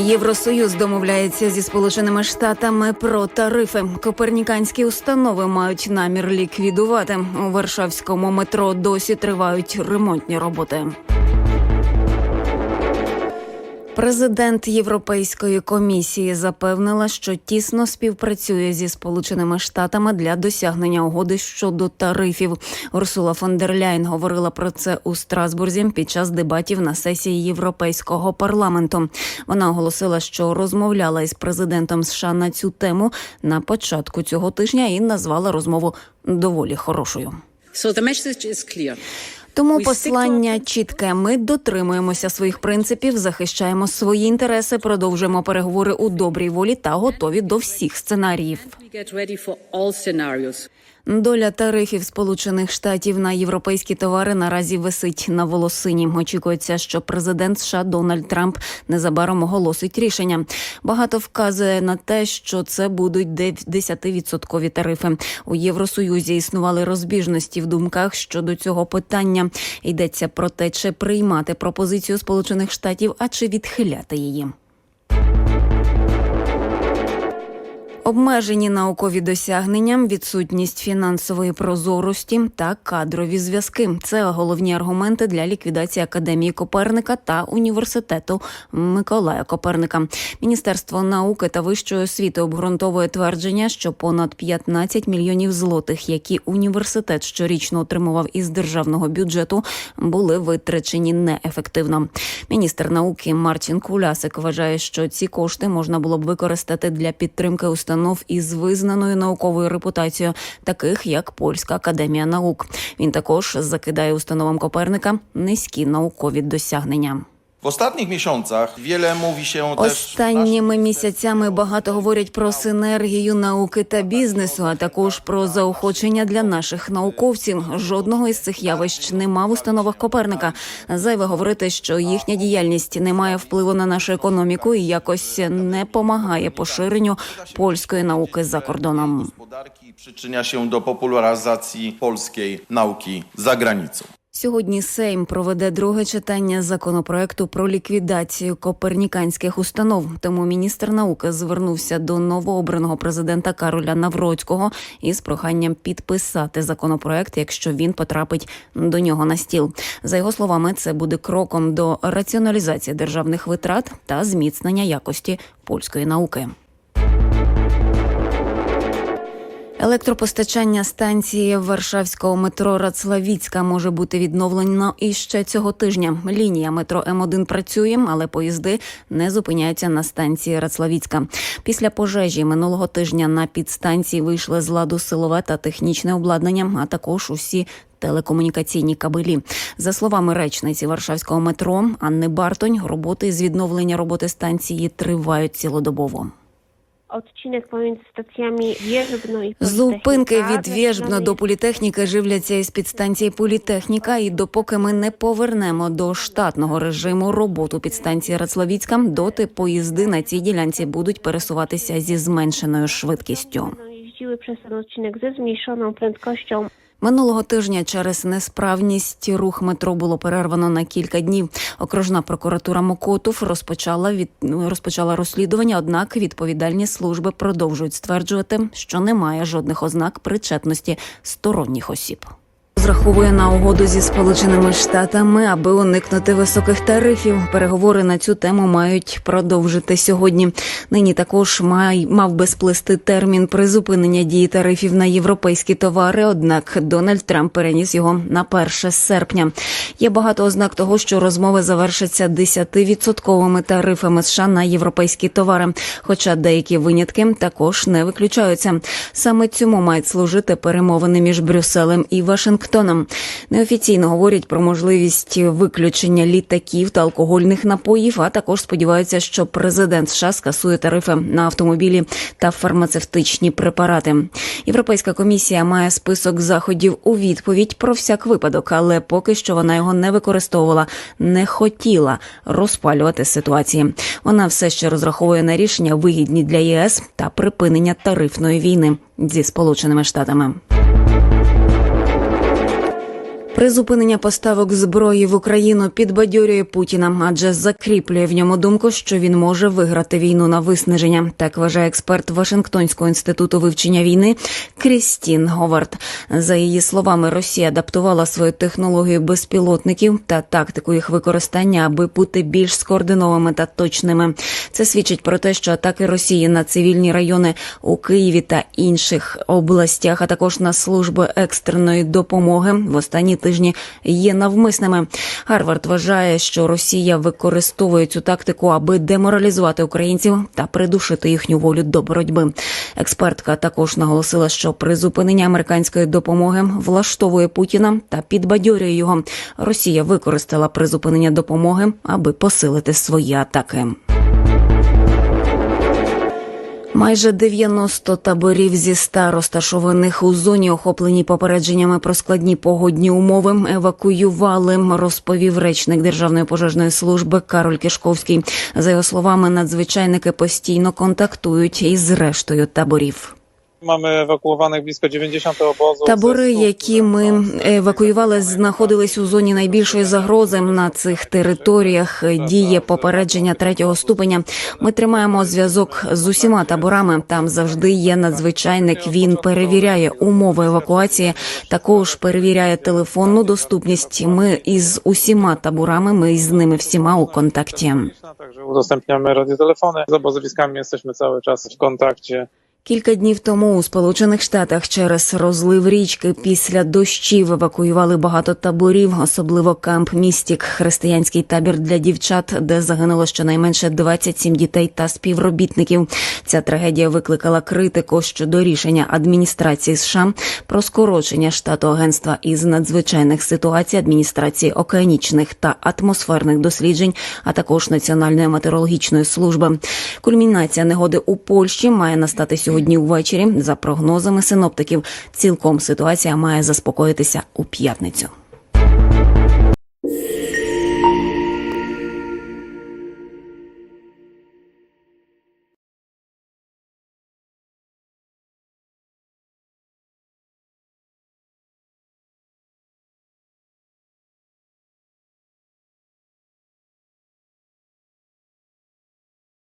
Євросоюз домовляється зі сполученими штатами про тарифи. Коперніканські установи мають намір ліквідувати у Варшавському метро. Досі тривають ремонтні роботи. Президент Європейської комісії запевнила, що тісно співпрацює зі сполученими штатами для досягнення угоди щодо тарифів. Урсула фон дер Ляйн говорила про це у Страсбурзі під час дебатів на сесії Європейського парламенту. Вона оголосила, що розмовляла із президентом США на цю тему на початку цього тижня і назвала розмову доволі хорошою. So the message is clear. Тому послання чітке. Ми дотримуємося своїх принципів, захищаємо свої інтереси, продовжуємо переговори у добрій волі та готові до всіх сценаріїв. Доля тарифів Сполучених Штатів на європейські товари наразі висить на волосині. Очікується, що президент США Дональд Трамп незабаром оголосить рішення. Багато вказує на те, що це будуть 10-відсоткові тарифи. У Євросоюзі існували розбіжності в думках щодо цього питання. Йдеться про те, чи приймати пропозицію Сполучених Штатів, а чи відхиляти її. Обмежені наукові досягнення, відсутність фінансової прозорості та кадрові зв'язки це головні аргументи для ліквідації академії Коперника та університету Миколая Коперника. Міністерство науки та вищої освіти обґрунтовує твердження, що понад 15 мільйонів злотих, які університет щорічно отримував із державного бюджету, були витрачені неефективно. Міністр науки Мартін Кулясик вважає, що ці кошти можна було б використати для підтримки установ із визнаною науковою репутацією, таких як Польська академія наук. Він також закидає установам Коперника низькі наукові досягнення. Ostatnich miesiącach wiele mówi się też. Останніми місяцями багато говорять про синергію науки та бізнесу, а також про заохочення для наших науковців. Жодного із цих явищ нема в установах Коперника. Зайве говорити, що їхня діяльність не має впливу на нашу економіку і якось не помагає поширенню польської науки за кордоном. I przyczynia się do popularyzacji polskiej nauki za granicą. Сьогодні Сейм проведе друге читання законопроекту про ліквідацію коперніканських установ. Тому міністр науки звернувся до новообраного президента Кароля Навроцького із проханням підписати законопроект, якщо він потрапить до нього на стіл. За його словами, це буде кроком до раціоналізації державних витрат та зміцнення якості польської науки. Електропостачання станції Варшавського метро Рацлавіцька може бути відновлено іще цього тижня. Лінія метро М1 працює, але поїзди не зупиняються на станції Рацлавіцька. Після пожежі минулого тижня на підстанції вийшли з ладу силове та технічне обладнання, а також усі. Телекомунікаційні кабелі за словами речниці Варшавського метро Анни Бартонь, роботи з відновлення роботи станції тривають цілодобово. Odcinek pomiędzy stacjami Wierzbno i Зупинки від в'єжбно Вєжбна до політехніки живляться із підстанції Політехніка. І допоки ми не повернемо до штатного режиму роботу підстанції Рацлавіцька, доти поїзди на цій ділянці будуть пересуватися зі зменшеною швидкістю. jeździły przez ten odcinek ze zmniejszoną prędkością. Минулого тижня через несправність рух метро було перервано на кілька днів. Окружна прокуратура Мокотов розпочала від розпочала розслідування. Однак відповідальні служби продовжують стверджувати, що немає жодних ознак причетності сторонніх осіб. Розраховує на угоду зі сполученими штатами, аби уникнути високих тарифів. Переговори на цю тему мають продовжити сьогодні. Нині також май мав би сплисти термін призупинення дії тарифів на європейські товари. Однак Дональд Трамп переніс його на 1 серпня. Є багато ознак того, що розмови завершаться 10-відсотковими тарифами США на європейські товари. Хоча деякі винятки також не виключаються. Саме цьому мають служити перемовини між Брюсселем і Вашингтоном. Неофіційно говорять про можливість виключення літаків та алкогольних напоїв. А також сподіваються, що президент США скасує тарифи на автомобілі та фармацевтичні препарати. Європейська комісія має список заходів у відповідь про всяк випадок, але поки що вона його не використовувала, не хотіла розпалювати ситуації. Вона все ще розраховує на рішення вигідні для ЄС та припинення тарифної війни зі Сполученими Штатами. Призупинення поставок зброї в Україну підбадьорює Путіна, адже закріплює в ньому думку, що він може виграти війну на виснаження. Так вважає експерт Вашингтонського інституту вивчення війни Крістін Говард. За її словами, Росія адаптувала свою технологію безпілотників та тактику їх використання, аби бути більш скоординованими та точними. Це свідчить про те, що атаки Росії на цивільні райони у Києві та інших областях, а також на служби екстреної допомоги в останні тижні є навмисними. Гарвард вважає, що Росія використовує цю тактику, аби деморалізувати українців та придушити їхню волю до боротьби. Експертка також наголосила, що призупинення американської допомоги влаштовує Путіна та підбадьорює його. Росія використала призупинення допомоги, аби посилити свої атаки. Майже 90 таборів зі 100 розташованих у зоні, охоплені попередженнями про складні погодні умови, евакуювали, розповів речник Державної пожежної служби Кароль Кишковський. За його словами, надзвичайники постійно контактують із рештою таборів. Mamy ewakuowanych blisko 90 obozów. Табори, які ми евакуювали, знаходились у зоні найбільшої загрози. На цих територіях діє попередження третього ступеня. Ми тримаємо зв'язок з усіма таборами. Там завжди є надзвичайник. Він перевіряє умови евакуації. Також перевіряє телефонну доступність. Ми із усіма таборами. Ми з ними всіма у контакті. Także udostępniamy radiotelefony. Z obozowiskami jesteśmy cały czas w kontakcie. Кілька днів тому у Сполучених Штатах через розлив річки після дощів евакуювали багато таборів, особливо камп Містік, християнський табір для дівчат, де загинуло щонайменше 27 дітей та співробітників. Ця трагедія викликала критику щодо рішення адміністрації США про скорочення штату агентства із надзвичайних ситуацій, адміністрації океанічних та атмосферних досліджень, а також Національної метеорологічної служби. Кульмінація негоди у Польщі має настати сьогодні ввечері. За прогнозами синоптиків, цілком ситуація має заспокоїтися у п'ятницю.